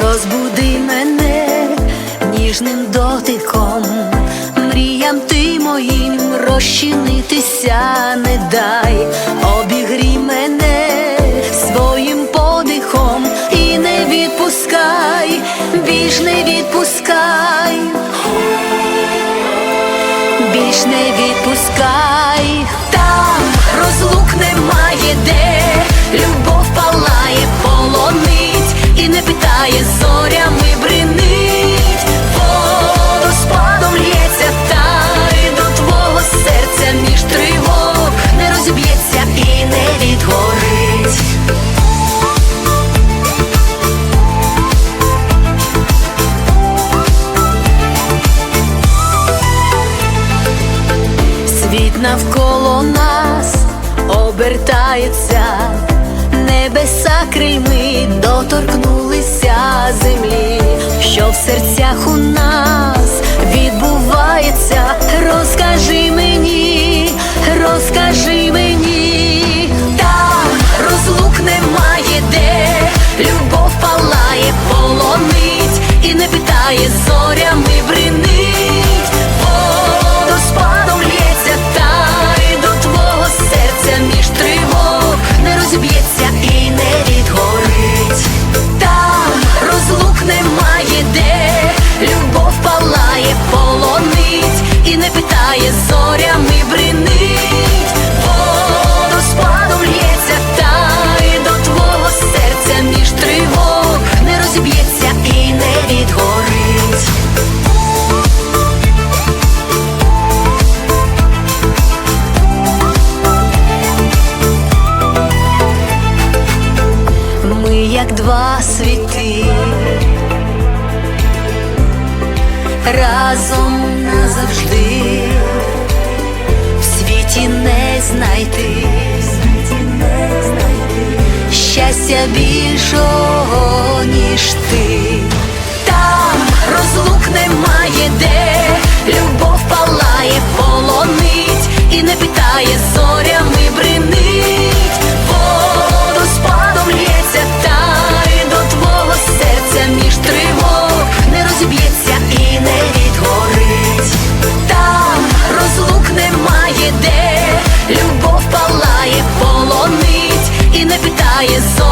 розбуди мене ніжним дотиком, мріям ти моїм розчинитися не дай, обігрій мене своїм подихом і не відпускай, більш не відпускай, більш не відпускай. Світ навколо нас обертається, небеса крильми доторкнулися землі, що в серцях у нас відбувається. Розкажи мені, розкажи мені, там розлук немає де, любов палає, полонить і не питає зорями два світи, разом назавжди. В світі не знайти, щастя більшого, ніж ти, там розлук немає де. Любов. любов палає, полонить і не питає зо.